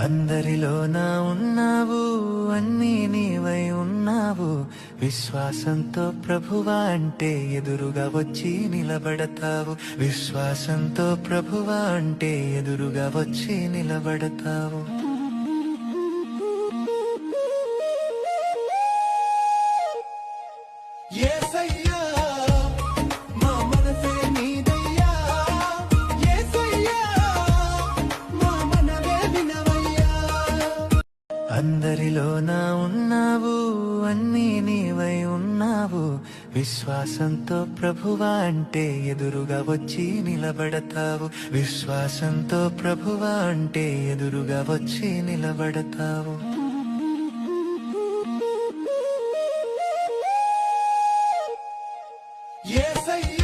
అందరిలో నా ఉన్నావు అన్నీ నీవై ఉన్నావు. విశ్వాసంతో ప్రభువా అంటే ఎదురుగా వచ్చి నిలబడతావు. విశ్వాసంతో ప్రభువా అంటే ఎదురుగా వచ్చి నిలబడతావు. యేసయ్యా, అందరిలో నా ఉన్నావు అన్నీ నీవై ఉన్నావు. విశ్వాసంతో ప్రభువా అంటే ఎదురుగా వచ్చి నిలబడతావు. విశ్వాసంతో ప్రభువా అంటే ఎదురుగా వచ్చి నిలబడతావు. Yes,